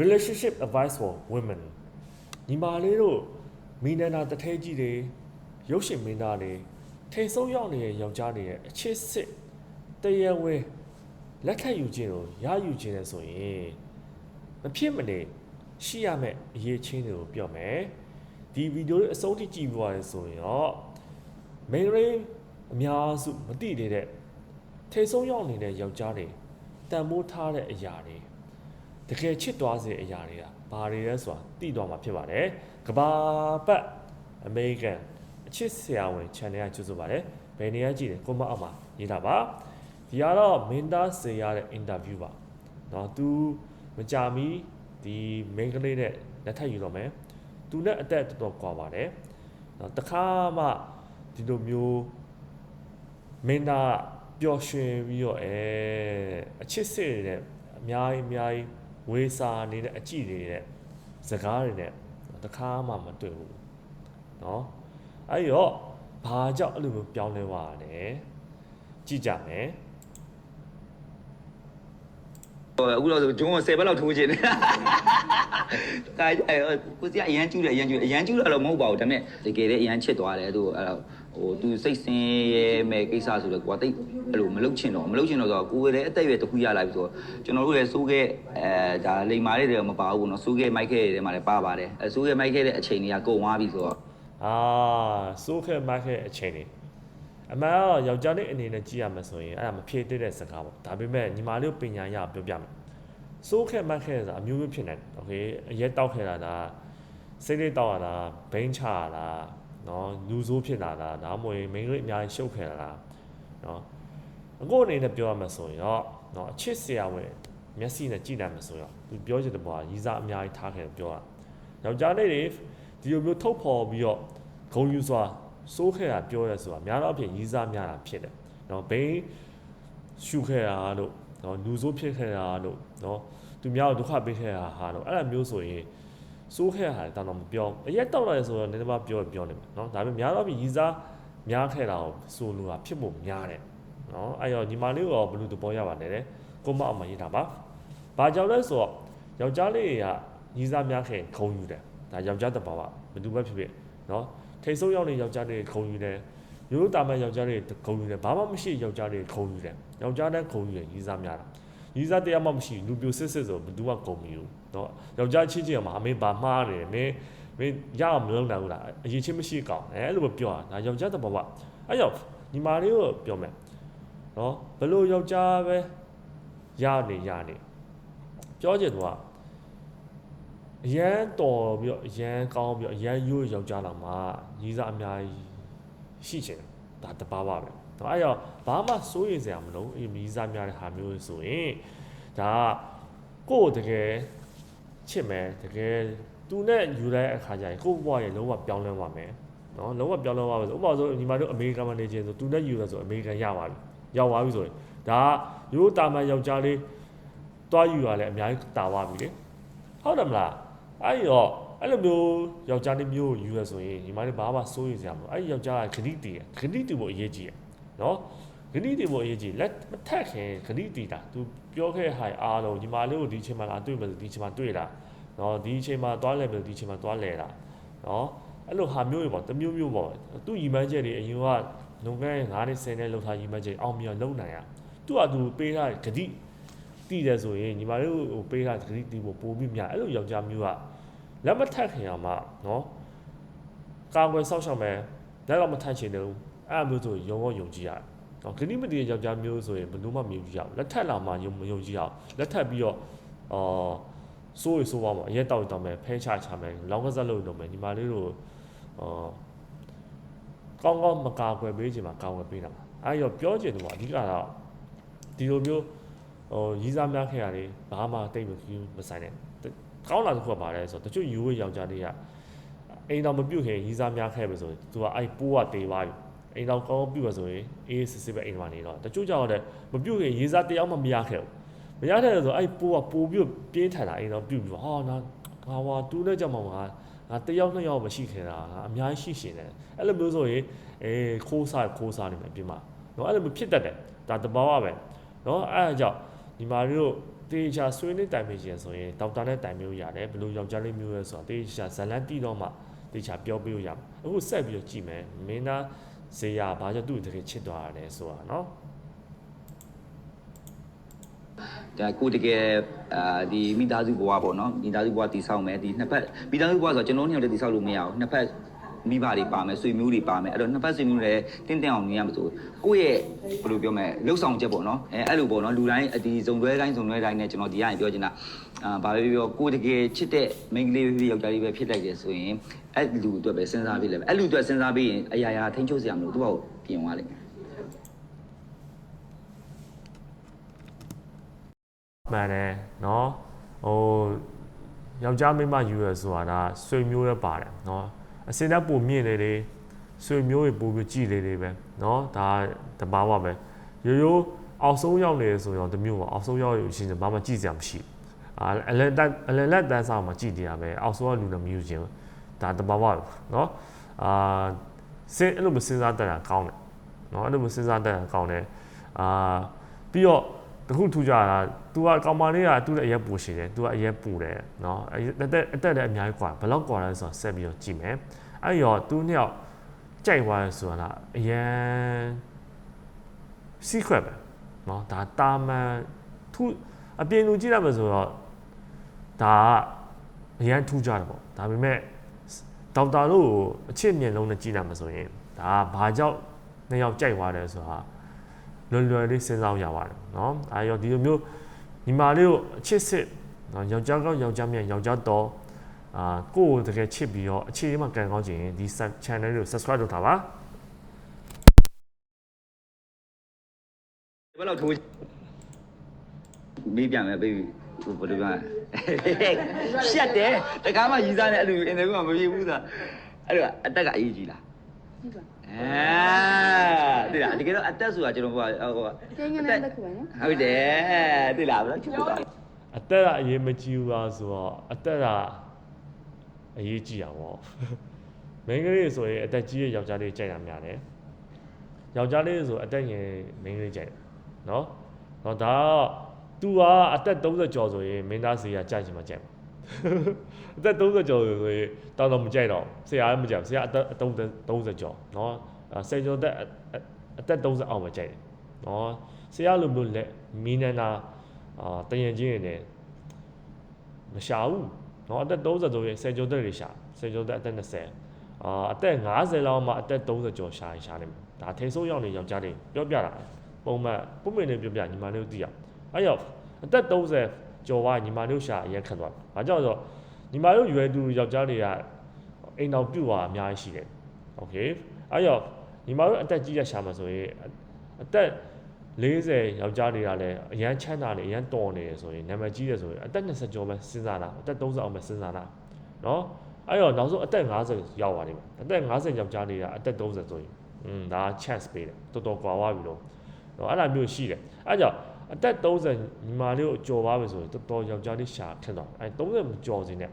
relationship advice for women ညီမလေးတို့မိနန္ဒာတထဲကြီးတွေရုပ်ရှင်မင်းသားတွေထိတ်ဆုံးရောက်နေတဲ့ယောက်ျားတွေရဲ့အချစ်စစ်တရဝဲလက်ခံယူခြင်းကိုရယူခြင်းလဲဆိုရင်မဖြစ်မနေရှိရမယ့်အရေးချင်းတွေကိုပြောမယ်ဒီဗီဒီယိုလေးအဆုံးထိကြည့်ပြီးသွားရဆိုရင်တော့မိန်းကလေးအများစုမသိသေးတဲ့ထိတ်ဆုံးရောက်နေတဲ့ယောက်ျားတွေတန်မိုးထားတဲ့အရာတွေ တကယ်ချစ်သွားစေအရာတွေကဘာတွေလဲဆိုတာသိသွားမှာဖြစ်ပါတယ်ကဘာပတ်အမေရိကန်အချစ်ဆရာဝန် channel ကကြိုဆိုပါတယ်ဘယ်နေရာကြည့်လဲကွန်မန့်အောက်မှာရေးတာပါဒီကတော့မင်းသားစေရတဲ့ interview ပါเนาะ तू မကြမီဒီမိန်းကလေးနဲ့လက်ထပ်ယူတော့မယ် तू နဲ့အသက်တော်တော်ကွာပါတယ်เนาะတခါမှဒီလိုမျိုးမင်းသားပျော်ရွှင်ပြီးတော့အဲအချစ်စစ်တွေနဲ့အများကြီးအများကြီး ဝေးစာနေတဲ့အကြည့်တွေနဲ့စကားတွေနဲ့တခါမှမတွေ့ဘူးเนาะအဲ့တော့ဘာကြောင့်အဲ့လိုမျိုးပြောင်းလဲသွားတာလဲကြည့်ကြမယ် ဟိုအခုတော့ဆိုဂျုံက10ဘက်လောက်ထိုးခြင်းတယ်။ဒါအဲကိုစီကအရန်ကျူးတယ်အရန်ကျူးတယ်အရန်ကျူးတာတော့မဟုတ်ပါဘူးဒါပေမဲ့တကယ်လည်းအရန်ချစ်သွားတယ်သူအဲ့တော့ ဟိုသူစိတ်ဆင်းရဲမဲ့ကိစ္စဆိုတော့ကိုကတိတ်အဲ့လိုမလုတ်ချင်တော့မလုတ်ချင်တော့ဆိုတော့ကိုယ်လည်းအသက်အရွယ်တစ်ခုရလာပြီဆိုတော့ကျွန်တော်တို့လည်းစိုးခဲ့အဲဒါလိမ်မာတွေတော့မပါဘူးပေါ့နော်စိုးခဲ့မိုက်ခဲ့တွေထဲမှာလည်းပါပါတယ်အဲစိုးခဲ့မိုက်ခဲ့တဲ့အချိန်တွေကကုန်သွားပြီဆိုတော့ အာစိုးခဲမခဲအချိန်နေအမှန်တော့ယောက်ျားလေးအနေနဲ့ကြည့်ရမှာဆိုရင်အဲ့ဒါမဖြည့်သေးတဲ့စကားပေါ့ဒါပေမဲ့ညီမလေးကိုပညာရပြောပြမယ်စိုးခဲမခဲဆိုတာအမျိုးမျိုးဖြစ်နေတယ်โอเคအရက်တောက်ခဲတာဒါစိတ်လေးတောက်ရတာဘိန်းချရတာ နော်လူဆိုးဖြစ်လာတာဒါမှမဟုတ်မိန်းကလေးအများကြီးရှုပ်ခဲလာတာနော်အခုအနေနဲ့ပြောရမှာဆိုရင်တော့နော်အချစ်ဆရာဝန်မျက်စိနဲ့ကြည့်နိုင်မှာဆိုတော့သူပြောချင်တဲ့ဘွားရီးစားအများကြီးထားခဲ့ပြောတာယောက်ျားလေးတွေဒီလိုမျိုးထုတ်ဖော်ပြီးတော့ဂုံယူစွာစိုးခဲ့တာပြောရဲဆိုတာများတော့အဖြစ်ရီးစားများတာဖြစ်တယ်နော်ဘိန်းရှုခဲ့တာလို့နော်လူဆိုးဖြစ်ခဲ့တာလို့နော်သူများကိုဒုက္ခပေးခဲ့တာဟာလို့အဲ့လိုမျိုးဆိုရင် စိုးခဲ့တာတောင်တော့မပြောအရက်တောက်လာရဆိုတော့နည်းနည်းမှပြောပြောနေမယ်နော်ဒါပေမဲ့များတော့အဖြစ်ရီးစားများခဲ့တာကိုဆိုလိုတာဖြစ်ဖို့များတယ်နော်အဲ့တော့ညီမလေးကိုဘယ်လိုသဘောရပါလဲတဲ့ကိုမအောင်မရေးတာပါ။ဘာကြောင့်လဲဆိုတော့ယောက်ျားလေးကရီးစားများခဲ့ခုံယူတယ်ဒါယောက်ျားတဘာဝဘယ်သူပဲဖြစ်ဖြစ်နော်ထိတ်ဆုံးရောက်နေယောက်ျားတွေခုံယူတယ်ရိုးရိုးတာမန်ယောက်ျားတွေခုံယူတယ်ဘာမှမရှိယောက်ျားတွေခုံယူတယ်ယောက်ျားတန်းခုံယူတယ်ရီးစားများတာ ရီးစားတရားမှမရှိလူပြိုစစ်စစ်ဆိုဘယ်သူမှခုံမယူเนาะယောက်ျားချင်းချင်းမှာအမေဘာမှားတယ်မင်းမင်းရအောင်မလုပ်နိုင်ဘူးလားအရင်ချင်းမရှိကောင်အဲအဲ့လိုပဲပြောတာဒါယောက်ျားတဘာဝအဲ့ရောက်ညီမလေးကိုပြောမယ်เนาะဘယ်လိုယောက်ျားပဲရနေရနေပြောချင်တော့အရန်တော်ပြီးတော့အရန်ကောင်းပြီးတော့အရန်ရိုးယောက်ျားလာမှာညီစားအများကြီးရှိချင်တယ်ဒါတပါးပါပဲ။ ဒါအဲ့တော့ဘာမှစိုးရိမ်စရာမလိုအေးမိစားများတဲ့ဟာမျိုးဆိုရင်ဒါကကိုယ့်ကိုတကယ်ချစ်မယ်တကယ်သူနဲ့ယူတဲ့အခါကျရင်ကိုယ့်ဘဝရဲ့လုံးဝပြောင်းလဲသွားမယ်။နော်လုံးဝပြောင်းလဲသွားမယ်ဆိုဥပမာဆိုညီမတို့အမေရိကန်မှာနေခြင်းဆိုသူနဲ့ယူတယ်ဆိုအမေရိကန်ရပါပြီ။ရောက်သွားပြီဆိုရင်ဒါကရိုးတာမန်ယောက်ျားလေးတွားယူရလဲအများကြီးတာသွားပြီလေ။ဟုတ်တယ်မလား။အဲ့တော့အဲ့လိုမျိုးယောက်ျားလေးမျိုးကိုယူရဆိုရင်ညီမလေးဘာမှစိုးရိမ်စရာမလိုအဲ့ဒီယောက်ျားကဂတိတည်ဂတိတည်ဖို့အရေးကြီးတယ် နော်ဂတိတည်ဖို့အရေးကြီးလက်မထက်ခင်ဂတိတည်တာ तू ပြောခဲ့ဟိုင်အားလုံးညီမလေးကိုဒီချိန်မှာလာတွေ့မယ်ဆိုဒီချိန်မှာတွေ့တာနော်ဒီချိန်မှာသွားလဲမယ်ဆိုဒီချိန်မှာသွားလဲတာနော်အဲ့လိုဟာမျိုးတွေပေါ့တစ်မျိုးမျိုးပေါ့သူ့ညီမချက်တွေအရင်ကလုံခဲ့9နှစ်10နှစ်လောက်ထားညီမချက်အောင်မြင်လုံနိုင်ရသူ့အတူပေးထားဂတိတည်တယ်ဆိုရင်ညီမလေးကိုပေးထားဂတိတည်ဖို့ပိုပြီးများအဲ့လိုယောက်ျားမျိုးကလက်မထက်ခင်အောင်မှနော်ကာကွယ်ဆောက်ရှောက်မယ်လက်တော့မထက်ချင်တယ်ဘူး အဲ့အမျိုးဆိုရုံရောယုံကြည်ရတယ်နော်ဂဏိမတိရဲ့ယောက်ျားမျိုးဆိုရင်ဘယ်လို့မှမယုံကြည်ရဘူးလက်ထက်လာမှယုံမယုံကြည်ရအောင်လက်ထက်ပြီးတော့အော်စိုးရစိုးပါမှာအရက်တောက်တောက်မယ်ဖဲချချမယ်လောင်းကစားလို့လုပ်မယ်ညီမလေးတို့အော်ကောင်းကောင်းမကာကွယ်ပေးချင်မှာကာကွယ်ပေးတာပါအဲ့ရောပြောချင်တယ်ကအဓိကတော့ဒီလိုမျိုးဟိုရီးစားများခဲ့ရတယ်ဘာမှတိတ်မကြည့်မဆိုင်နဲ့ကောင်းလာတစ်ခုကပါလဲဆိုတော့တချို့ယူဝေးယောက်ျားတွေကအိမ်တော်မပြုတ်ခင်ရီးစားများခဲ့ပြီဆိုရင်သူကအဲ့ပိုးကတေးသွားပြီ အိမ်တော်ကောင်းပြုတ်ရဆိုရင်အေးစစ်စစ်ပဲအိမ်မှာနေတော့တချို့ကြောင့်လည်းမပြုတ်ခင်ရီးစားတယောက်မှမရခဲ့ဘူးမရတဲ့ဆိုအဲ့ပိုးကပိုးပြီးပြင်းထန်တာအိမ်တော်ပြုတ်ပြီးဟာနာငါဟာတူးတဲ့ကြောင့်မှငါငါတယောက်နှစ်ယောက်မရှိခဲ့တာငါအများကြီးရှိရှင်တယ်အဲ့လိုမျိုးဆိုရင်အေးခိုးစားခိုးစားနေမယ်ပြင်မှာနော်အဲ့လိုမျိုးဖြစ်တတ်တယ်ဒါတဘာဝပဲနော်အဲ့အကြောင်းဒီမာတို့တေချာဆွေးနွေးတိုင်ပင်ခြင်းဆိုရင်ဒေါက်တာနဲ့တိုင်မျိုးရတယ်ဘယ်လိုယောက်ျားလေးမျိုးလဲဆိုတော့တေချာဇလန်တီတော့မှတေချာပြောပြလို့ရမှာအခုဆက်ပြီးတော့ကြည့်မယ်မင်းသား ဇေယျဘာကြောင့်သူ့ကိုတကယ်ချစ်သွားရတယ်ဆိုတာနော်ဒါကိုတကယ်အာဒီမိသားစုဘဝပေါ့နော်မိသားစုဘဝတည်ဆောက်မယ်ဒီနှစ်ဖက်မိသားစုဘဝဆိုတော့ကျွန်တော်တို့နှစ်ယောက်တည်းတည်ဆောက်လို့မရဘူးနှစ်ဖက် မိဘတွေပါမယ်ဆွေမျိုးတွေပါမယ်အဲ့တော့နှစ်ဖက်ဆွေမျိုးတွေတင်းတင်းအောင်နေရမှာဆိုကိုယ့်ရဲ့ဘယ်လိုပြောမလဲလှုပ်ဆောင်ချက်ပေါ့နော်အဲအဲ့လိုပေါ့နော်လူတိုင်းဒီဇုံတွဲတိုင်းဇုံတွဲတိုင်းနဲ့ကျွန်တော်ဒီကနေပြောချင်တာအာဘာပဲပြောကိုတကယ်ချစ်တဲ့မိန်းကလေးပဲယောက်ျားလေးပဲဖြစ်လိုက်တယ်ဆိုရင်အဲ့လူအတွက်ပဲစဉ်းစားပြီးလဲအဲ့လူအတွက်စဉ်းစားပြီးရင်အရာရာထိန်းချုပ်စရာမလိုသူ့ဘာကိုပြင်သွားလိမ့်မယ်မှန်တယ်နော်ဟိုယောက်ျားမိန်းမယူရဆိုတာဒါဆွေမျိုးလည်းပါတယ်နော် အစင်းတက်ပုံမြင့်လေလေဆွေမျိုးတွေပို့ပြီးကြည်လေလေပဲနော်ဒါတဘာဝပဲရိုးရိုးအောက်ဆုံးရောက်နေဆိုတော့တမျိုးပါအောက်ဆုံးရောက်ရရှင်ဘာမှကြည့်စရာမရှိဘူးအာအလန်တက်အလန်လက်တန်းဆောင်မှာကြည်နေရပဲအောက်ဆုံးကလူလည်းမယူခြင်းဒါတဘာဝပဲနော်အာစင်အဲ့လိုမစဉ်းစားတတ်တာကောင်းတယ်နော်အဲ့လိုမစဉ်းစားတတ်တာကောင်းတယ်အာပြီးတော့ တခုထူးကြတာ तू ကကောင်မလေးကသူ့ရဲ့အရက်ပူရှိတယ် तू ကအရက်ပူတယ်เนาะအသက်အသက်လည်းအများကြီးกว่าဘယ်လောက်กว่าလဲဆိုတော့ဆက်ပြီးတော့ကြည့်မယ်အဲ့ရော तू နှစ်ယောက်ကြိုက်သွားရဆိုတာလားအရန် secret ပဲเนาะဒါတာမန်ထူးအပြင်လူကြည့်ရမယ်ဆိုတော့ဒါကအရန်ထူးကြတယ်ပေါ့ဒါပေမဲ့ဒေါက်တာတို့ကိုအချစ်မြင်လုံးနဲ့ကြည့်ရမယ်ဆိုရင်ဒါကဘာကြောင့်နှစ်ယောက်ကြိုက်သွားတယ်ဆိုတာ လွယ်လွယ်လေးစဉ်းစားရပါတယ်เนาะအဲရောဒီလိုမျိုးညီမလေးကိုအချစ်စစ်เนาะယောက်ျားကောင်းယောက်ျားမြတ်ယောက်ျားတော်အာကိုယ့်ကိုတကယ်ချစ်ပြီးတော့အခြေအမှကန်ကောင်းခြင်းဒီ channel လေးကို subscribe လုပ်တာပါ ဘယ်လောက်ထိုးမေးပြန်မယ်ဘေးဟိုဘယ်လိုပြောလဲရှက်တယ်တကားမှရီးစားနေအဲ့လိုအင်တာဗျူးမှာမပြေဘူးသာအဲ့လိုအတက်ကအရေးကြီးလား ကြည့်ပါ အဲ တိလားတကယ်တော့အသက်ဆိုတာကျွန်တော်ဟိုကဟိုကကျင်းငန်းတဲ့တစ်ခုပဲနော်ဟုတ်တယ်တိလားဘယ်လောက်ချစ်ဖို့ပါအသက်ကအရေးမကြီးဘူးလားဆိုတော့အသက်ကအရေးကြီးအောင်ပေါ့မိန်းကလေးဆိုရင်အသက်ကြီးရဲ့ယောက်ျားလေးကြိုက်တာများတယ်ယောက်ျားလေးဆိုအသက်ငယ်မိန်းကလေးကြိုက်တယ်နော်တော့ဒါက तू ကအသက်30ကျော်ဆိုရင်မင်းသားစီကကြိုက်ချင်မှကြိုက်မှာအသက်30ကျော်ဆိုရင်တော်တော်မကြိုက်တော့ဆရာလည်းမကြိုက်ဆရာအသက်30ကျော်နော်ဆယ်ကျော်သက် အသက်30အောက်မှာကြိုက်တယ်เนาะဆရာလိုမျိုးလက်မီနန္နာအာတယင်ချင်းနေမရှာဘူးเนาะအသက်30ဆိုရင်ဆယ်ကျော်သက်တွေရှာဆယ်ကျော်သက်အသက်20အာအသက်50လောက်မှအသက်30ကျော်ရှာရင်ရှာနေမှာဒါထိဆိုးရောက်နေယောက်ျားတွေပြောပြတာပုံမှန်ပုံမှန်နေပြောပြညီမလေးတို့သိရအဲ့ရောက်အသက်30ကျော်သွားညီမလေးတို့ရှာအရက်ခတ်သွားတယ်ဘာကြောင့်လဲဆိုတော့ညီမတို့ရွယ်သူယောက်ျားတွေကအိမ်တော်ပြုတ်သွားအများကြီးရှိတယ်โอเคအဲ့ရောက် ညီမတို့အသက်ကြီးရရှာမှာဆိုရင်အသက်40ယောက်ျားတွေကလည်းအရန်ချမ်းသာနေအရန်တော်နေရဆိုရင်နာမည်ကြီးရဆိုရင်အသက်20ကျော်ပဲစဉ်းစားတာအသက်30အောင်ပဲစဉ်းစားတာเนาะအဲ့တော့နောက်ဆုံးအသက်50ရောက်သွားနေပြီအသက်50ယောက်ျားတွေကအသက်30ဆိုရင်อืมဒါ chance ပေးတယ်တော်တော်ကွာသွားပြီလို့เนาะအဲ့ဒါမျိုးရှိတယ်အဲ့ကြောင့်အသက်30ညီမလေးကိုကြော်သွားပြီဆိုရင်တော်တော်ယောက်ျားလေးရှာခက်တော့အဲ့30မကြော်စင်းနဲ့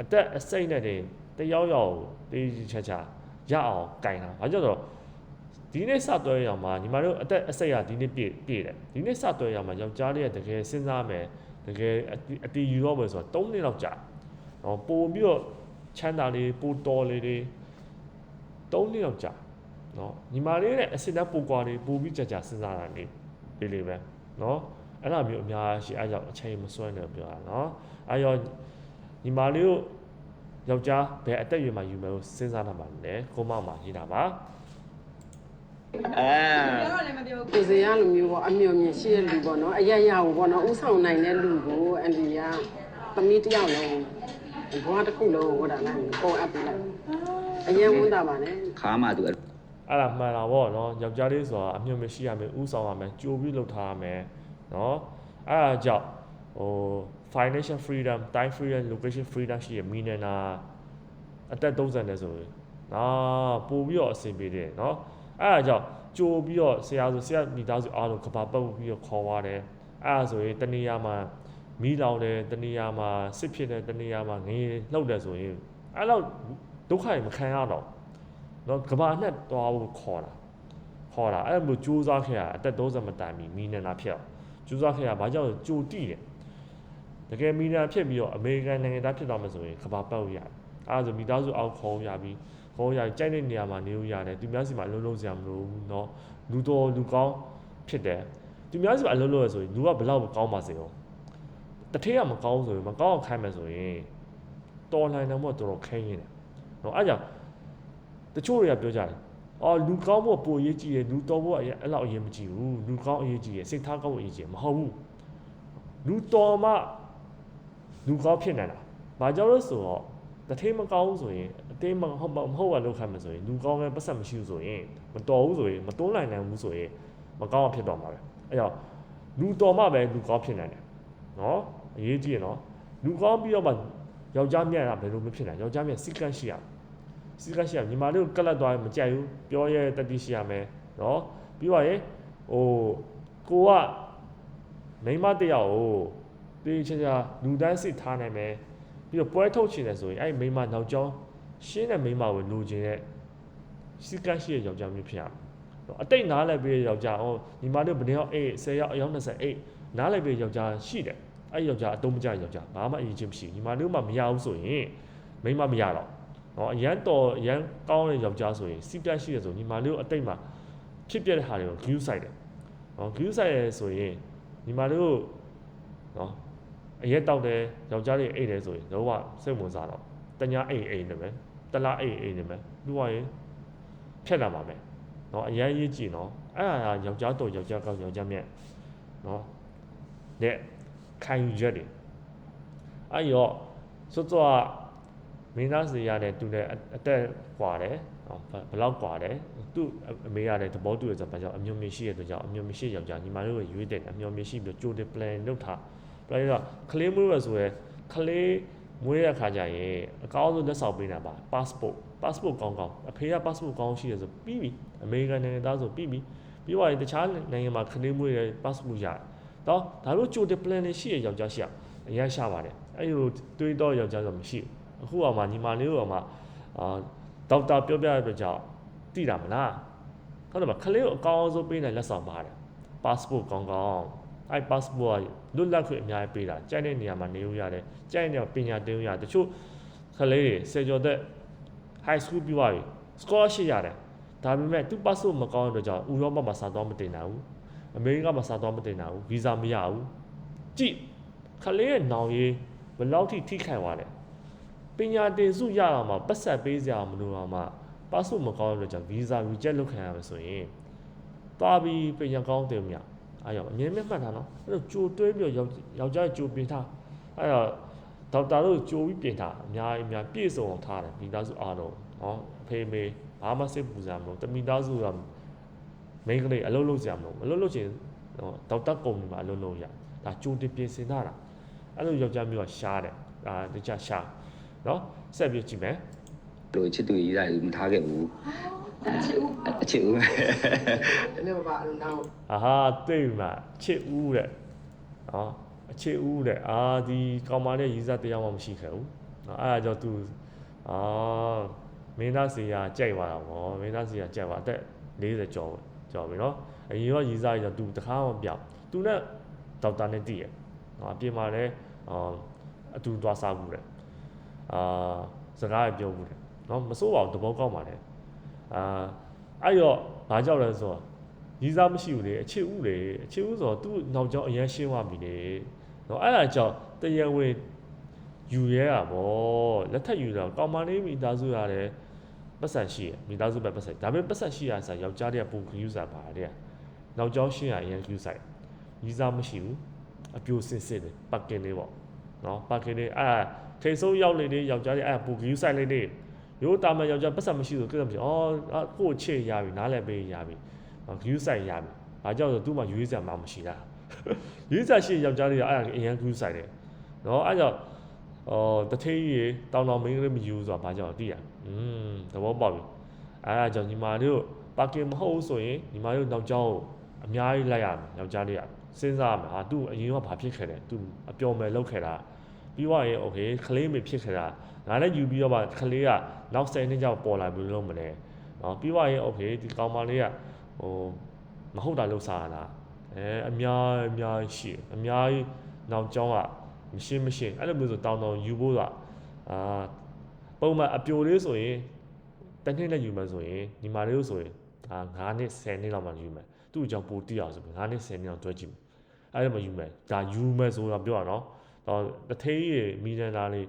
အသက်အစိမ့်နဲ့တင်တယောက်ယောက်တေးချာချာရအောင်ကင်တာဘာကြောင့်ဆိုတော့ ဒီနေ့စတွဲရအောင်မှာညီမတို့အသက်အစိတ်ရဒီနေ့ပြည့်ပြည့်တယ်ဒီနေ့စတွဲရအောင်မှာယောက်ျားလေးကတကယ်စဉ်းစားမယ်တကယ်အတီအတီယူတော့မယ်ဆိုတော့3နှစ်လောက်ကြာတော့ပို့ပြီးတော့ချမ်းသာလေးပို့တော်လေးတွေ3နှစ်လောက်ကြာနော်ညီမလေးနဲ့အစစ်တက်ပို့ကွာလေးပို့ပြီးကြာကြာစဉ်းစားတာနေလေးလေးပဲနော်အဲ့လိုမျိုးအများကြီးအဲ့ကြောင့်အချိန်မစွဲနေပြောတာနော်အဲ့ရောညီမလေးကိုယောက်ျားဘယ်အသက်အရွယ်မှာယူမယ်လို့စဉ်းစားတာပါလဲကိုမမှာရေးတာပါ အဲကိုစေရလိုမျိုးပေါ့အမျိုးမြင်ရှိတဲ့လူပေါ့နော်အရရကိုပေါ့နော်ဥဆောင်နိုင်တဲ့လူကိုအန်ဒီကသမီးတစ်ယောက်လုံးဘွားတစ်ခုလုံးဟိုတာလိုက်ပုံအပ်ပေးလိုက်အရင်ဝန်တာပါနဲ့ခါမှသူအဲ့အဲ့ဒါမှန်တာပေါ့နော်ယောက်ျားလေးဆိုတာအမြုံမရှိရမယ်ဥဆောင်ရမယ်ကြိုပြီးလုပ်ထားရမယ်နော်အဲ့ဒါကြောင့်ဟို financial freedom time freedom location freedom ရှိရမီနနာအသက်30နဲ့ဆိုရင်နော်ပို့ပြီးတော့အဆင်ပြေတယ်နော် အဲ့ဒါကြောင့်ကြိုပြီးတော့ဆရာဆိုဆရာမိသားစုအားလုံးကဘာပတ်ပြီးတော့ခေါ်သွားတယ်အဲ့ဒါဆိုရင်တနေရာမှာမီးလောင်တယ်တနေရာမှာစစ်ဖြစ်တယ်တနေရာမှာငရေလှုပ်တယ်ဆိုရင်အဲ့တော့ဒုက္ခတွေမခံရတော့နော်ကဘာနဲ့တွားဖို့ခေါ်တာခေါ်တာအဲ့လိုမျိုးစူးစမ်းခဲ့ရအသက်30မတိုင်မီမီနနာဖြစ်အောင်စူးစမ်းခဲ့ရဘာကြောင့်လဲကြိုတိတယ်တကယ်မီနာဖြစ်ပြီးတော့အမေရိကန်နိုင်ငံသားဖြစ်သွားမှဆိုရင်ကဘာပတ်လို့ရတယ်အဲဒါဆိုမိသားစုအောက်ခေါ်ရပြီး ခေါ်ရကြိုက်တဲ့နေရာမှာနေလို့ရတယ်သူများစီမှာအလုံးလုံးစရာမလိုဘူးเนาะလူတော်လူကောင်းဖြစ်တယ်သူများစီမှာအလုံးလုံးရဆိုရင်လူကဘယ်လောက်ကောင်းပါစေရောတထည့်ကမကောင်းဆိုရင်မကောင်းအောင်ခိုင်းမယ်ဆိုရင်တော်လှန်တယ်မို့တော်တော်ခဲရင်တယ်เนาะအဲကြောင့်တချို့တွေကပြောကြတယ်အော်လူကောင်းဖို့ပိုအရေးကြီးတယ်လူတော်ဖို့အဲ့လောက်အရေးမကြီးဘူးလူကောင်းအရေးကြီးတယ်စိတ်ထားကောင်းဖို့အရေးကြီးတယ်မဟုတ်ဘူးလူတော်မှလူကောင်းဖြစ်နေတာဘာကြောင့်လဲဆိုတော့ တထင်းမကောင်းဆိုရင်အတင်းမဟုတ်မဟုတ်ရလောက်ခိုင်းမယ်ဆိုရင်လူကောင်းလည်းပတ်သက်မရှိဘူးဆိုရင်မတော်ဘူးဆိုရင်မတွန်းနိုင်နိုင်ဘူးဆိုရင်မကောင်းအောင်ဖြစ်တော့မှာပဲအဲ့တော့လူတော်မှပဲလူကောင်းဖြစ်နိုင်တယ်နော်အရေးကြီးရနော်လူကောင်းပြီးတော့မှယောက်ျားမြတ်ကဘယ်လိုမဖြစ်နိုင်ယောက်ျားမြတ်စိတ်ကန့်ရှိရစိတ်ကန့်ရှိရညီမလေးကိုကလတ်သွားရင်မကြိုက်ဘူးပြောရဲတတိရှိရမယ်နော်ပြီးတော့ရေဟိုကိုကမိန်းမတစ်ယောက်ကိုတေးချာချာလူတန်းစစ်ထားနိုင်မယ် ပြီးတော့ပွဲထုတ်ချင်တယ်ဆိုရင်အဲ့ဒီမိန်းမနောက်ကျောင်းရှင်းတဲ့မိန်းမကိုလိုချင်တဲ့စိတ်ကန့်ရှိတဲ့ယောက်ျားမျိုးဖြစ်ရမယ်နော်အတိတ်နားလည်းပြီးတဲ့ယောက်ျားဟောညီမလေးဘယ်နှစ်ယောက်အေး10ယောက်အယောက်20အေးနားလည်းပြီးတဲ့ယောက်ျားရှိတယ်အဲ့ဒီယောက်ျားအတုံးမကျယောက်ျားဘာမှအရင်ချင်းမရှိဘူးညီမလေးမှမရဘူးဆိုရင်မိန်းမမရတော့နော်အရန်တော်အရန်ကောင်းတဲ့ယောက်ျားဆိုရင်စိတ်ကန့်ရှိတယ်ဆိုညီမလေးကိုအတိတ်မှာဖြစ်ပြတဲ့ဟာတွေကို view site တယ်နော် view site ရဆိုရင်ညီမလေးကိုနော် အရက်တောက်တယ်ယောက်ျားလေးအိတ်တယ်ဆိုရင်တော့စိတ်ဝင်စားတော့တညာအိတ်အိတ်နေမယ်တလားအိတ်အိတ်နေမယ်ပြီးသွားရင်ဖြတ်လာပါမယ်နော်အရန်ရေးကြည့်နော်အဲ့ဒါကယောက်ျားတော်ယောက်ျားကောက်ယောက်ျားမြတ်နော်တဲ့ခံယူချက်တွေအဲ့ရောစွတ်စွတ်မင်းသားစီရတဲ့သူနဲ့အသက်ကွာတယ်နော်ဘယ်လောက်ကွာတယ်သူ့အမေရတယ်သဘောတူရဆိုဘာကြောင့်အမျိုးမရှိရတဲ့ကြောင့်အမျိုးမရှိယောက်ျားညီမတို့ကိုရွေးတယ်အမျိုးမရှိပြီးကြိုတင် plan လုပ်ထား plan ကကလေးမွေးရဆိုရယ်ကလေးမွေးရခါကြရင်အကောင်းဆုံးလက်ဆောင်ပေးတာပါ passport passport ကောင်းကောင်းအဖေက passport ကောင်းရှိရဆိုပြီးပြီအမေရိကန်နိုင်ငံသားဆိုပြီးပြီပြီးသွားရင်တခြားနိုင်ငံမှာကလေးမွေးရ passport ရတယ်တော့ဒါလို့ကြိုတင် plan နေရှိရယောက်ျားရှိရအရင်ရှာပါတယ်အဲ့လိုတွေးတော့ယောက်ျားဆိုမရှိဘူးအခုအောင်မှညီမလေးတို့အောင်မှအာဒေါက်တာပြောပြရတဲ့ကြောင့်သိတာမလားဟုတ်တယ်မခလေးကိုအကောင်းဆုံးပေးနိုင်လက်ဆောင်ပါတယ် passport ကောင်းကောင်း အဲ့ passport ကလွတ်လပ်ခွင့်အများကြီးပေးတာကြိုက်တဲ့နေရာမှာနေလို့ရတယ်ကြိုက်တဲ့နေရာပညာသင်လို့ရတယ်တချို့ခလေးတွေဆယ်ကျော်သက် high school ပြီးသွားပြီ scholarship ရတယ်ဒါပေမဲ့သူ passport မကောင်းတဲ့အတွက်ကြောင့်ဥရောပမှာစာတော့မတင်နိုင်ဘူးအမေရိကမှာစာတော့မတင်နိုင်ဘူး visa မရဘူးကြည့်ခလေးရဲ့နောင်ရေးဘယ်လောက်ထိထိခိုက်သွားလဲပညာတင်စုရအောင်မှာပတ်ဆက်ပေးစရာမလိုအောင်မှာ passport မကောင်းတဲ့အတွက်ကြောင့် visa reject လုပ်ခံရမယ်ဆိုရင်သွားပြီးပညာကောင်းတယ်မရ အဲ့ရောအမြဲတမ်းမှတ်ထားနော်အဲ့တော့ကြိုတွဲပြီးတော့ယောက်ယောက်ျားကြိုပြင်ထားအဲ့တော့ဒေါက်တာတို့ကြိုပြီးပြင်ထားအများကြီးအများပြည့်စုံအောင်ထားတယ်မိသားစုအားလုံးနော်အဖေမေဘာမှစိတ်ပူစရာမလိုတမိသားစုကမိန်းကလေးအလုပ်လုပ်စရာမလိုအလုပ်လုပ်ချင်နော်ဒေါက်တာကုမ္ပဏီမှာအလုပ်လုပ်ရဒါကြိုတင်ပြင်ဆင်ထားတာအဲ့လိုယောက်ျားမျိုးကရှားတယ်ဒါတခြားရှားနော်ဆက်ပြီးကြည့်မယ်လို့ချစ်သူရေးတာမထားခဲ့ဘူး ချစ်ဦးအချစ်ဦးနည်းပါပါအဲ့တော့အာဟာတိတ်မှချစ်ဦးတဲ့နော်အချစ်ဦးတဲ့အာဒီကောင်မလေးရေးစားတရားမှမရှိခဲ့ဘူးနော်အဲ့ဒါကြောင့်သူအာမင်းသားစီကကြိုက်သွားတာပေါ့မင်းသားစီကကြိုက်သွားအသက်40ကျော်ကျော်ပြီနော်အရင်ကရေးစားရတော့သူတခါမှပြောက်သူနဲ့ဒေါက်တာနဲ့တည်ရနော်အပြင်မှာလည်းအတူသွားစားဘူးတဲ့အာစကားပြောဘူးတဲ့နော်မစိုးပါဘူးတဘောကောက်ပါနဲ့ အာအဲ့တော့ဘာကြောက်လဲဆိုတော့ရီးစားမရှိဘူးလေအချစ်ဦးလေအချစ်ဦးဆိုတော့သူ့နောက်ကျောင်းအရန်ရှင်းသွားပြီလေနော်အဲ့ဒါကြောင့်တရားဝင်ယူရဲတာဗောလက်ထက်ယူတော့ကောင်မလေးမိသားစုရတယ်ပတ်စံရှိရမိသားစုပဲပတ်စံဒါပေမဲ့ပတ်စံရှိရဆိုယောက်ျားတွေကပုံခယူစားပါတဲ့နောက်ကျောင်းရှင်းရအရန်ယူစားရီးစားမရှိဘူးအပြိုစင်စစ်တယ်ပတ်ကင်လေးပေါ့နော်ပတ်ကင်လေးအဲ့ထိတ်ဆုံးရောက်လေလေယောက်ျားတွေအဲ့ပုံခယူစားလေးလေး ရိုးတာမန်ယောက်ျားပတ်စံမရှိဆိုကိစ္စမရှိအော်ကို့ချေရပြီနားလည်ပေးရပြီဂယူးဆိုင်ရပြီဘာကြောင့်ဆိုသူ့မှာရွေးစရာမှမရှိတာရွေးစရာရှိယောက်ျားတွေကအဲ့ဒါအရင်ဂယူးဆိုင်တယ်နော်အဲ့ကြောင့်အော်တထင်းကြီးတောင်တောင်မင်းကလေးမယူဆိုတာဘာကြောင့်သိရอืมသဘောပေါက်ပြီအဲ့ဒါကြောင့်ညီမတို့ပါကင်မဟုတ်ဆိုရင်ညီမတို့နောက်ကျောင်းအများကြီးလိုက်ရမယ်ယောက်ျားလေးရစဉ်းစားရမယ်ဟာသူ့အရင်ကဘာဖြစ်ခဲ့လဲသူအပျော်မယ်လောက်ခဲ့တာပြီးွားရင် okay ကလေးမေဖြစ်ခဲ့တာ ငါလည်းယူပြီးတော့ပါခလေးကနောက်၁၀နှစ်ကျောက်ပေါ်လာပြီးလုံးမလဲနော်ပြီးပါရင် okay ဒီကောင်မလေးကဟိုမဟုတ်တာလုပ်စားတာအဲအများအများရှိအများကြီးနောက်ကျောင်းကမရှင်းမရှင်းအဲ့လိုမျိုးဆိုတောင်းတောင်းယူဖို့ကအာပုံမှန်အပြိုလေးဆိုရင်တနည်းနဲ့ယူမယ်ဆိုရင်ညီမလေးတို့ဆိုရင်ဒါ9နှစ်10နှစ်လောက်မှယူမယ်သူ့အကြောင်းပိုတိအောင်ဆိုပြီး9နှစ်10နှစ်လောက်တွဲကြည့်မယ်အဲ့ဒါမှယူမယ်ဒါယူမယ်ဆိုတာပြောတာနော်တော့တထိန်ရေမီလန်သားလေး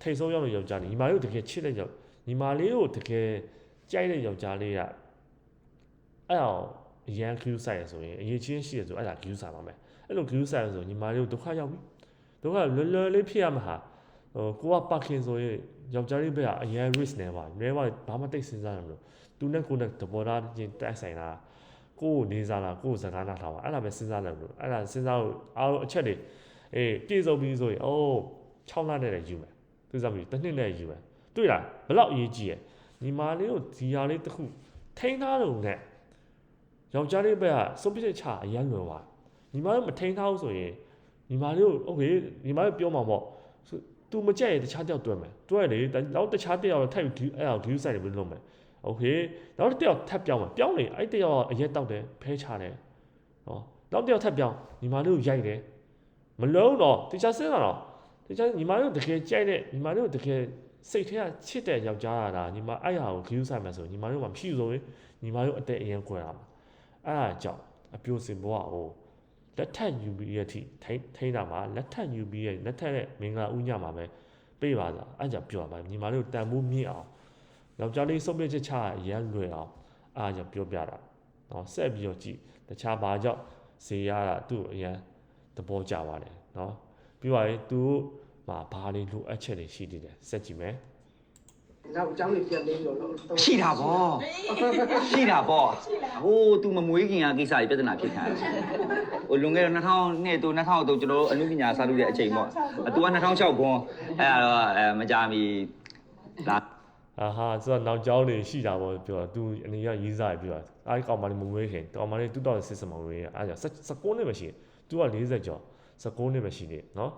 ထိတ်ဆုံးရောက်တဲ့ယောက်ျားလေးညီမလေးကိုတကယ်ချစ်တဲ့ယောက်ညီမလေးကိုတကယ်ကြိုက်တဲ့ယောက်ျားလေးကအဲ့အောင်အရန် queue ဆိုင်ရဆိုရင်အရေးချင်းရှိရဆိုအဲ့ဒါ queue ဆိုင်ပါမယ်အဲ့လို queue ဆိုင်ရဆိုညီမလေးကိုဒုက္ခရောက်ပြီဒုက္ခလွယ်လွယ်လေးဖြစ်ရမှာဟာဟိုကိုကပါခင်ဆိုရင်ယောက်ျားလေးဘက်ကအရန် risk နေပါနဲပါဘာမှတိတ်စဉ်းစားရမလို့သူနဲ့ကိုနဲ့တဘောသားချင်းတိုက်ဆိုင်တာကိုကိုနေစားလားကိုကိုစကားနားထောင်ပါအဲ့ဒါပဲစဉ်းစားလိုက်လို့အဲ့ဒါစဉ်းစားလို့အားလုံးအချက်တွေအေးပြည့်စုံပြီဆိုရင်အိုး6လနဲ့လည်းယူမယ် သူစားပြီတစ်နှစ်နဲ့ယူမယ်တွေ့လားဘလောက်အရေးကြီးရဲ့ညီမလေးကိုဒီဟာလေးတစ်ခုထိန်းထားလို့နဲ့ယောက်ျားလေးဘက်ကစုပ်ပြစ်ချအရန်လွယ်သွားညီမလေးမထိန်းထားဘူးဆိုရင်ညီမလေးကိုโอเคညီမလေးပြောမှာပေါ့ तू မကြက်ရင်တခြားတယောက်တွဲမယ်တွဲလေနောက်တခြားတယောက်ထိုက်ဒီအဲ့အောင် view site တွေဘယ်လိုလုပ်မလဲโอเคနောက်တစ်ယောက်ထပ်ပြောင်းမယ်ပြောင်းလေအဲ့တယောက်အရက်တောက်တယ်ဖဲချတယ်ဟောနောက်တစ်ယောက်ထပ်ပြောင်းညီမလေးကိုရိုက်တယ်မလုံးတော့တခြားစဉ်းစားတော့ တခြားညီမတို့တကယ်ကြိုက်တဲ့ညီမတို့တကယ်စိတ်ထဲကချစ်တဲ့ယောက်ျားရတာညီမအဲ့ဟာကိုဂရုစိုက်မယ်ဆိုညီမတို့မှမရှိဆိုရင်ညီမတို့အသက်အရင်ခွဲတာမှာအဲ့ဒါကြောင့်အပြိုစင်ဘဝကိုလက်ထပ်ယူပြီးရတိထိန်းထိန်းတာမှာလက်ထပ်ယူပြီးရလက်ထပ်ရဲ့မင်္ဂလာဥညမှာပဲပြေးပါသာအဲ့ကြောင့်ပြောပါညီမတို့တန်ဖိုးမြင့်အောင်ယောက်ျားလေးစုပ်ပြစ်ချချရမ်းလွယ်အောင်အားကြောင့်ပြောပြတာနော်ဆက်ပြီးတော့ကြည့်တခြားဘာကြောင့်ဈေးရတာသူ့အရန်သဘောကျပါတယ်နော် ပြီးပါရင်သူမှာဘာလေးလိုအပ်ချက်တွေရှိသေးတယ်ဆက်ကြည့်မယ်နောက်အကြောင်းလေးပြန်လေးလို့တော့ရှိတာဗောရှိတာဗောဟိုး तू မမွေးခင်ကကိစ္စတွေပြဿနာဖြစ်ခံတယ်ဟိုလွန်ခဲ့တဲ့2000နှစ်သူ2000တော့ကျွန်တော်တို့အမှုပညာစလုပ်တဲ့အချိန်ပေါ့ तू က2006ခွန်အဲ့ဒါတော့အဲမကြမီလာအာဟာဆိုတော့နောက်ကျောင်းတွေရှိတာပေါ့ပြောတာသူအနေကရေးစားပြောတာအားကောင်မလေးမမွေးခင်ကောင်မလေး2000 system မှာဝေးရအားကြောင့်19နှစ်ပဲရှိတယ်သူက40ကျော် 19နှစ်ပဲရှိတယ်เนาะ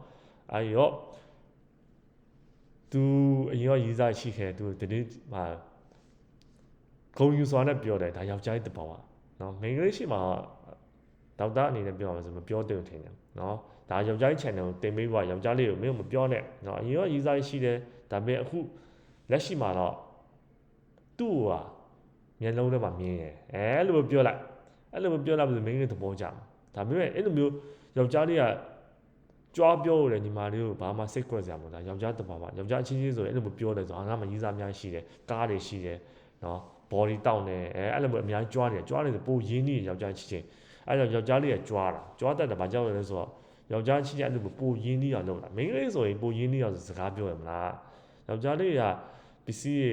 အဲ့ရောသူအရင်ကရေးစားရှိခဲ့သူတတိမှာဂုံယူစွာနဲ့ပြောတယ်ဒါယောက်ျားရဲ့တဘောอ่ะเนาะ main လေးရှိမှာဒေါက်တာအနေနဲ့ပြောမှာဆိုမပြောတဲ့ထင်တယ်เนาะဒါယောက်ျားရဲ့ channel ကိုတင်ပေးပါယောက်ျားလေးကိုမင်းမပြောနဲ့เนาะအရင်ကရေးစားရှိတယ်ဒါပေမဲ့အခု လက်ရှိမှာတော့သူ့ဟာမျက်လုံးထဲမှာမြင်တယ်အဲအဲ့လိုပဲပြောလိုက်အဲ့လိုပဲပြောလိုက်ပြီးမင်းလေးသဘောကျမှာဒါပေမဲ့အဲ့လိုမျိုး ယောက်ျားလေးကကြွားပြောရတယ်ညီမလေးကိုဘာမှစိတ်ကွက်စရာမလိုဒါယောက်ျားတဘာမှယောက်ျားချင်းချင်းဆိုရင်အဲ့လိုမျိုးပြောတယ်ဆိုတော့ငါမှရီးစားများရှိတယ်ကားတွေရှိတယ်နော် body တောက်နေအဲအဲ့လိုမျိုးအများကြီးကြွားတယ်ကြွားနေဆိုပိုရင်းနေယောက်ျားချင်းချင်းအဲ့တော့ယောက်ျားလေးကကြွားတာကြွားတတ်တယ်ဘာကြောင့်လဲဆိုတော့ယောက်ျားချင်းချင်းအဲ့လိုမျိုးပိုရင်းနေအောင်လုပ်တာမိန်းကလေးဆိုရင်ပိုရင်းနေအောင်စကားပြောရမလားယောက်ျားလေးကပစ္စည်းတွေ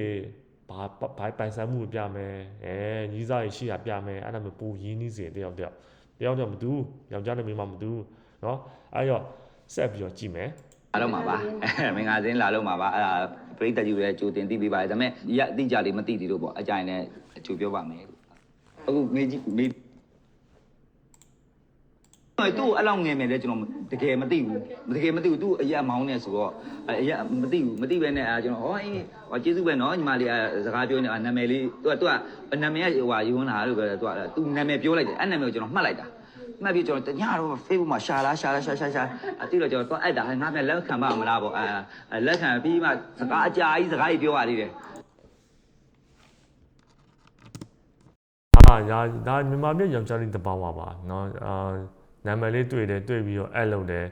ဘာဘာပိုင်ဆိုင်မှုပြမယ်အဲညီးစားရရှိတာပြမယ်အဲ့ဒါမျိုးပူရင်းနှီးစေတယောက်တယောက် တယောက်တယောက်မတူယောက်ျားနဲ့မိန်းမမတူเนาะအဲ့တော့ဆက်ပြီးတော့ကြည့်မယ် လာတော့မှာပါအဲမင်္ဂလာစင်းလာတော့မှာပါအဲ့ဒါပရိသတ်ကြီးတွေကြိုတင်သိပေးပါတယ်ဒါပေမဲ့ရအတိအကျလေးမသိသေးလို့ပေါ့အကြိုင်နဲ့အချိုပြောပါမယ်အခုမေးကြည့်မေး အဲ့သူ့အဲ့လောက်ငယ်မယ်လေကျွန်တော်တကယ်မသိဘူးတကယ်မသိဘူးသူ့အရက်မောင်းနေဆိုတော့အရက်မသိဘူးမသိပဲနဲ့အဲကျွန်တော်ဟောအေးဟောကျေးဇူးပဲနော်ညီမလေးအဲစကားပြောနေတာနာမည်လေးသူကသူကနာမည်ကဟိုဟာယူနာလို့ပဲသူကသူနာမည်ပြောလိုက်တယ်အဲ့နာမည်ကိုကျွန်တော်မှတ်လိုက်တာမှတ်ပြီးကျွန်တော်ညတော့ Facebook မှာရှာလာရှာလာရှာရှာရှာအတိတော့ကျွန်တော်တော့အဲ့ဒါငါပြန်လက်ခံပါမလားပေါ့အဲလက်ခံပြီးမှစကားအကြာကြီးစကားကြီးပြောရသေးတယ် အာညာဒါမြန်မာပြည်ယောက်ျားလေးတဘာဝပါเนาะအာ နာမည်လေးတွေ့တယ်တွေ့ပြီးတော့အဲ့လုပ်တယ်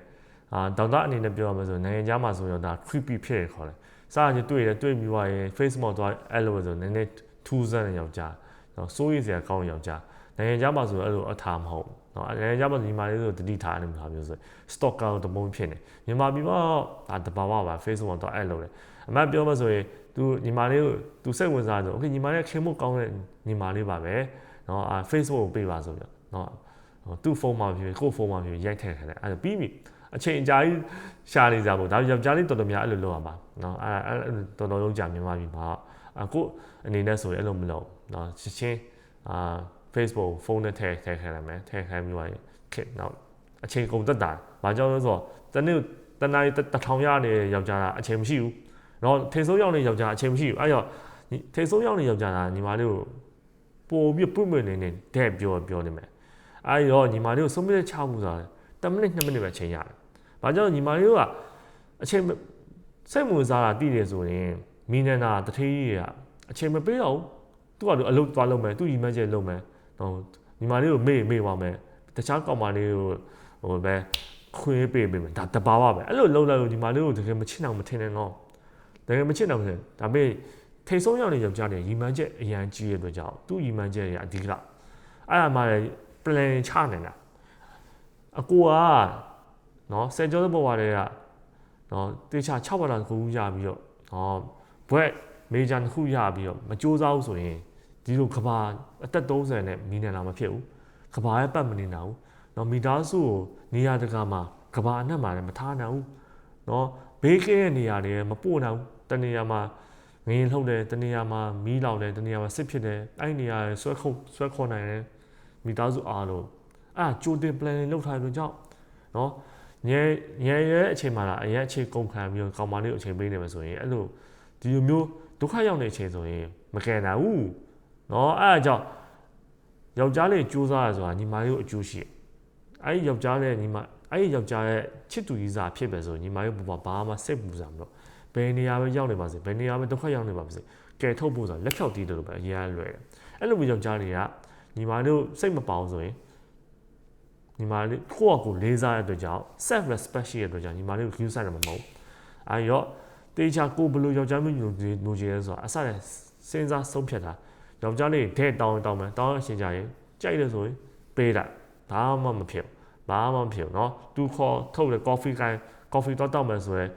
အာဒေါက်တာအနေနဲ့ပြောရမယ်ဆိုနိုင်ငံခြားမှာဆိုတော့ဒါ creepy ဖြစ်ရခေါ်တယ်စားရင်တွေ့တယ်တွေ့ပြီးွားရင် Facebook တော့အဲ့လိုဆိုနည်းနည်းထူးဆန်းတဲ့ယောက်ျားเนาะစိုးရိမ်စရာကောင်းတဲ့ယောက်ျားနိုင်ငံခြားမှာဆိုအဲ့လိုအထာမဟုတ်เนาะနိုင်ငံခြားမှာညီမလေးဆိုတတိထားနေမှာမျိုးဆို stalker တပုံဖြစ်နေမြန်မာပြည်မှာဒါတဘာဝပါ Facebook တော့အဲ့လိုတယ်အမှန်ပြောမှဆိုရင် तू ညီမလေးကို तू စိတ်ဝင်စားတယ် okay ညီမလေးခင်ဖို့ကောင်းတဲ့ညီမလေးပါပဲเนาะအာ Facebook ကိုပေးပါဆိုပြီးเนาะ နော်သူ့ဖုန်းမှာဖြစ်ဖြစ်ကိုယ့်ဖုန်းမှာဖြစ်ဖြစ်ရိုက်ထည့်ထားတယ်အဲ့ဒါပြီးပြီအချိန်အကြာကြီးရှာနေကြပေါ့ဒါယောက်ျားလေးတော်တော်များအဲ့လိုလုပ်ရမှာနော်အဲ့အဲ့တော်တော်လုံးကြာမြန်မာပြည်မှာကိုအနေနဲ့ဆိုရင်အဲ့လိုမလုပ်နော်ချက်ချင်းအာ Facebook ဖုန်းနဲ့ထည့်ထည့်ခိုင်းရမယ်ထည့်ခိုင်းပြီးသွားရင်ခက်နောက်အချိန်ကုန်သက်တာဘာကြောင့်လဲဆိုတော့တနေ့တနားရီတထောင်ရနေယောက်ျားကအချိန်မရှိဘူးနော်ထိဆိုးရောက်နေယောက်ျားအချိန်မရှိဘူးအဲ့တော့ထိဆိုးရောက်နေယောက်ျားကညီမလေးကိုပို့ပြီးပြုတ်မြင်နေနေတဲ့ပြောပြောနေမယ် အဲ့တော့ညီမလေးကိုဆုံးမတဲ့ချမှုဆိုတာ10မိနစ်2မိနစ်ပဲချိန်ရတယ်ဘာကြောင့်ညီမလေးတို့ကအချိန်မစိတ်ဝင်စားတာတည်တယ်ဆိုရင်မီနန္ဒာတထေးကြီးကအချိန်မပေးတော့ဘူးသူကလည်းအလုပ်သွားလုပ်မယ်သူညီမကျဲလုပ်မယ်ဟိုညီမလေးကိုမေ့မေ့ပါမယ်တခြားကောင်မလေးကိုဟိုပဲခွေးပေးပေးမယ်ဒါတဘာဝပဲအဲ့လိုလုပ်လိုက်လို့ညီမလေးကိုတကယ်မချစ်အောင်မထင်နဲ့နော်တကယ်မချစ်အောင်မထင်ဒါပေမဲ့ထိတ်ဆုံးရောက်နေယောက်ျားတွေရီမန်းချက်အရန်ကြီးရတဲ့အတွက်ကြောင့်သူ့ရီမန်းချက်တွေအဓိကအဲ့ဒါမှလည်း plan ချနေတာအကူကနော်စက်ကြောတဲ့ဘဝတွေကနော်တေချာ6ဘာသာခုရပြီးတော့နော်ဘွဲ့မေဂျာတစ်ခုရပြီးတော့မကြိုးစားဘူးဆိုရင်ဒီလိုကဘာအသက်30နဲ့မီနန်လာမဖြစ်ဘူးကဘာရဲ့ပတ်မနေတာဘူးနော်မီတာစုကိုနေရာတကာမှာကဘာအနှက်မှာလည်းမထားနိုင်ဘူးနော်ဘေးကင်းတဲ့နေရာတွေမပို့နိုင်ဘူးတနေရာမှာငရင်လှုပ်တယ်တနေရာမှာမီးလောင်တယ်တနေရာမှာစစ်ဖြစ်တယ်အဲ့ဒီနေရာဆွဲခုတ်ဆွဲခေါ်နိုင်တယ် မိသားစုအားလုံးအဲ့ဒါကြိုတင် planning လုပ်ထားတဲ့အတွက်ကြောင့်နော်ညံညံရဲအချိန်မှာလာအရင်အခြေကုန်ခံပြီးတော့ကောင်မလေးကိုအချိန်ပေးနေမှာဆိုရင်အဲ့လိုဒီလိုမျိုးဒုက္ခရောက်နေတဲ့အချိန်ဆိုရင်မကယ်နိုင်ဘူးနော်အဲ့ဒါကြောင့်ယောက်ျားလေးစူးစမ်းရဆိုတာညီမလေးကိုအကျိုးရှိတယ်အဲ့ဒီယောက်ျားလေးညီမအဲ့ဒီယောက်ျားရဲ့ချစ်သူကြီးစားဖြစ်ပဲဆိုညီမလေးဘဘဘာမှစိတ်ပူစားမလို့ဘယ်နေရာပဲရောက်နေပါစေဘယ်နေရာပဲဒုက္ခရောက်နေပါစေကယ်ထုတ်ဖို့ဆိုတာလက်ဖြောက်တီးတယ်လို့ပဲအရင်ကလွယ်တယ်အဲ့လိုမျိုးယောက်ျားတွေက ညီမလေးကိုစိတ်မပေါအောင်ဆိုရင်ညီမလေးကိုယ့်အကိုလေးစားတဲ့အတွက်ကြောင့် self respect ရှိတဲ့အတွက်ကြောင့်ညီမလေးကို view ဆိုင်တယ်မမဟုတ်အဲရောတေချာကိုဘယ်လိုယောက်ျားမျိုးညိုညိုချင်လဲဆိုတာအစနဲ့စဉ်းစားဆုံးဖြတ်တာယောက်ျားလေးတဲ့တောင်းတောင်းမယ်တောင်းရရှင်ကြရင်ကြိုက်တယ်ဆိုရင်ပေးလိုက်ဘာမှမဖြစ်ဘာမှမဖြစ်เนาะသူခေါ်ထုတ်တယ် coffee ကိုင်း coffee တော့တောက်မယ်ဆိုရင်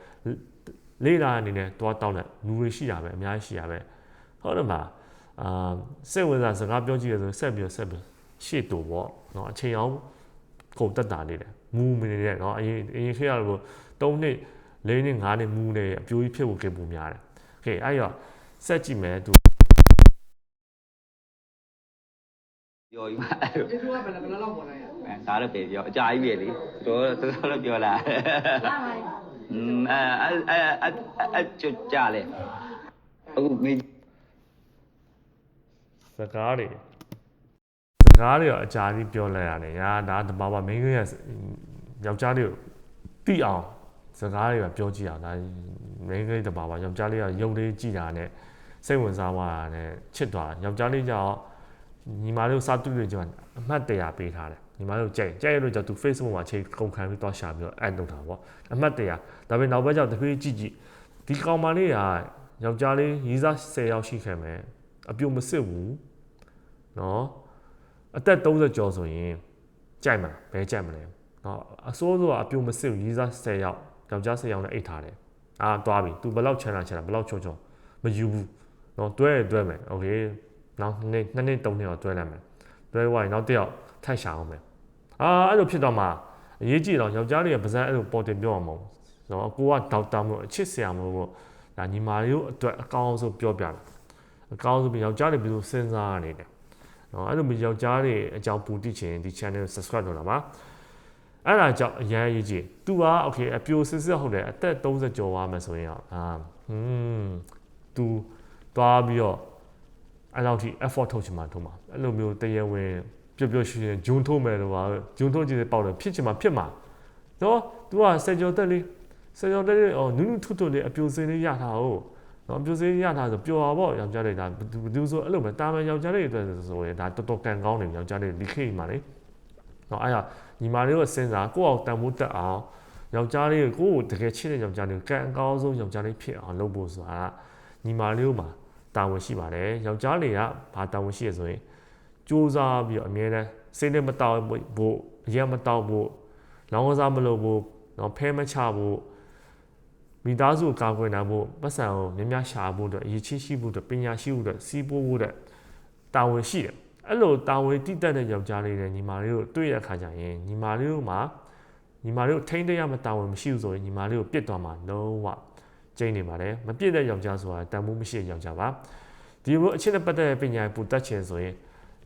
လေးလာအနေနဲ့တော့တောင်းတယ်လူတွေရှိတာပဲအများကြီးရှိတာပဲဟုတ်တယ်မလား အာစိတ်ဝင်စားစကားပြောကြည့်ရဆိုဆက်ပြီးဆက်ပြီးရှေ့တူပေါ့เนาะအချိန်အောင်ကုန်တက်တာနေတယ်မူမနေနဲ့เนาะအရင်အရင်ခေတ်ကတော့3နှစ်၄နှစ်5နှစ်မူနေအပြိုးကြီးဖြစ်ဖို့ကပုံများတယ်โอเคအဲ့တော့ဆက်ကြည့်မယ်သူ ပြောယူအဲ့လို ဒီကဘယ်ဘယ်လောက်ပေါ်လိုက်ရ အဲဒါတော့ပြေပြောအကြာကြီးပဲလေတော်တော်တော်ပြောလာ လာပါလေ อืมအဲအဲအဲအဲကြကြလေအခုမေး စကားတွေစကားတွေတော့အကြာကြီးပြောလိုက်ရတယ်ညာဒါတဘာဝမင်းကြီးရဲ့ယောက်ျားလေးကိုတိအောင်စကားတွေကပြောကြည့်အောင်ဒါမင်းကြီးတဘာဝယောက်ျားလေးကရုပ်လေးကြည့်တာနဲ့စိတ်ဝင်စားသွားတာနဲ့ချစ်သွားယောက်ျားလေးကြောင့်ညီမလေးကိုစားတူတွေကြောင့်အမှတ်တရပေးထားတယ်ညီမလေးကိုကြိုက်ကြိုက်ရလို့ကြောင့်သူ Facebook မှာချိန်ကုန်ခံပြီးတော့ရှာပြီးတော့ add လုပ်တာပေါ့အမှတ်တရဒါပေမဲ့နောက်ဘက်ကျတော့တဖြည်းကြည့်ကြည့်ဒီကောင်မလေးကယောက်ျားလေးရီးစား10ယောက်ရှိခဲ့မယ်အပြုံမစစ်ဘူး နော်အသက်30ကျော်ဆိုရင်ကြိုက်မှာဘယ်ကြိုက်မလဲနော်အစိုးစိုးကအပြုံမစစ်ဘူးရေးစား10ယောက်ယောက်ျား10ယောက်နဲ့အိတ်ထားတယ်အာသွားပြီ तू ဘယ်လောက်ချမ်းသာချမ်းသာဘယ်လောက်ချုံချုံမယူဘူးနော်တွဲရတွဲမယ်โอเคနောက်နေ့နှစ်နှစ်သုံးနှစ်တော့တွဲလိုက်မယ်တွဲဝိုင်းနောက်တစ်ယောက်ထိုက်ရှာအောင်မယ်အာအဲ့လိုဖြစ်တော့မှအရေးကြီးတော့ယောက်ျားတွေကပါဇက်အဲ့လိုပေါ်တင်ပြောအောင်မဟုတ်ဘူးနော်အကိုကဒေါက်တာမို့အချစ်ဆရာမို့ပေါ့ဒါညီမလေးတို့အတွက်အကောင်းဆုံးပြောပြတယ်အကောင်းဆုံးပြီးယောက်ျားတွေဘယ်လိုစဉ်းစားရနေလဲ เนาะအဲ့လိုမျိုးယောက်ျားတွေအကြောင်းပူတိချင်ဒီ channel subscribe လုပ်တာပါအဲ့ဒါကြောင့်အရန်အရေးကြီးသူက okay အပြိုစစ်စစ်ဟုတ်တယ်အသက်30ကျော်သွားမှဆိုရင်အာဟွန်းသူတွားပြီးတော့အဲ့လောက်ထိ effort ထုတ်ချင်မှထုတ်မှာအဲ့လိုမျိုးတရားဝင်ပျော်ပျော်ရွှင်ရွှင်ဂျုံထုတ်မယ်လို့ပါဂျုံထုတ်ခြင်းပေါက်တယ်ဖြစ်ချင်မှဖြစ်မှာနော် तू ကစက်ကျော်တက်လေးစက်ကျော်တက်လေးအော်နူးနူးထွတ်ထွတ်လေးအပြိုစင်းလေးရတာဟုတ် နော်ပြိုစင်းရထားဆိုပျော်ပါပေါ့ယောက်ျားတွေဒါဘယ်သူဆိုအဲ့လိုပဲတာမန်ယောက်ျားတွေအတွက်ဆိုရင်ဒါတော်တော်ကန်ကောင်းတယ်ယောက်ျားတွေဒီခေတ်မှာလေနော်အဲ့ဒါညီမလေးတို့စဉ်းစားကိုယ့်အောင်တန်ဖိုးတက်အောင်ယောက်ျားလေးကိုကိုယ့်ကိုတကယ်ချစ်တဲ့ယောက်ျားလေးကိုကန်အကောင်းဆုံးယောက်ျားလေးဖြစ်အောင်လုပ်ဖို့ဆိုတာညီမလေးတို့မှာတာဝန်ရှိပါတယ်ယောက်ျားလေးကဘာတာဝန်ရှိရဆိုရင်စူးစမ်းပြီးတော့အမြဲတမ်းစိတ်နဲ့မတောက်ဖို့အရင်မတောက်ဖို့လောင်းကစားမလုပ်ဖို့နော်ဖဲမချဖို့ မိသားစုကိုကာကွယ်နိုင်ဖို့ပတ်စံကိုများများရှာဖို့အတွက်အရေးချင်းရှိဖို့အတွက်ပညာရှိဖို့အတွက်စီးပိုးဖို့အတွက်တာဝန်ရှိတယ်အဲ့လိုတာဝန်တည်တတ်တဲ့ယောက်ျားလေးတွေညီမလေးတို့တွေ့ရခါကြရင်ညီမလေးတို့မှာညီမလေးတို့ထိန်းသိမ်းရမယ့်တာဝန်မရှိဘူးဆိုရင်ညီမလေးကိုပြစ်သွားမှာလုံးဝကျိန်းနေပါတယ်မပြစ်တဲ့ယောက်ျားဆိုတာတန်ဖိုးမရှိတဲ့ယောက်ျားပါဒီလိုအချက်နဲ့ပတ်သက်တဲ့ပညာပူတတ်ချင်ဆိုရင်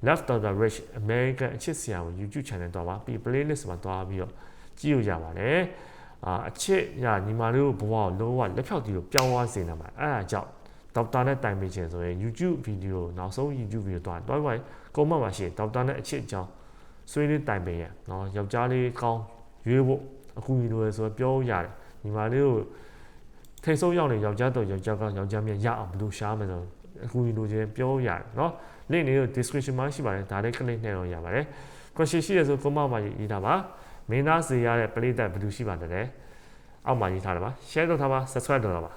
Left of the Rich American အချစ်ဆရာကို YouTube channel တော့ပါပြီး playlist မှာတွားပြီးတော့ကြည့်လို့ရပါတယ် အာအချစ်ရညီမလေးတို့ဘဝကိုလုံးဝလက်ဖြောက်တီကိုပြောင်းသွားစေနိုင်ပါတယ်အဲ့ဒါကြောင့်ဒေါက်တာနဲ့တိုင်ပင်ခြင်းဆိုရင် YouTube ဗီဒီယိုနောက်ဆုံး YouTube ဗီဒီယိုတော့တွိုင်းဝိုင်းကွန်မန့်မှာရှိရင်ဒေါက်တာနဲ့အချစ်အကြောင်းဆွေးနွေးတိုင်ပင်ရနော်ယောက်ျားလေးကောင်းရွေးဖို့အခုညီလိုရယ်ဆိုတော့ပြောရတယ်ညီမလေးကိုထိတ်ဆုံးရောက်နေယောက်ျားတော့ယောက်ျားကောင်းယောက်ျားမြတ်ရအောင်ဘယ်လိုရှားမလဲဆိုတော့အခုညီလိုချင်ပြောရတယ်နော် link လေးကို description မှာရှိပါတယ်ဒါလေး click နဲ့တော့ရပါတယ် question ရှိရဆိုကွန်မန့်မှာရေးထားပါ မင်းသားစေရတဲ့ပရိသတ်ဘယ်သူရှိပါတလဲအောက်မှာရေးထားတာပါ share လုပ်ထားပါ subscribe လုပ်ထားပါ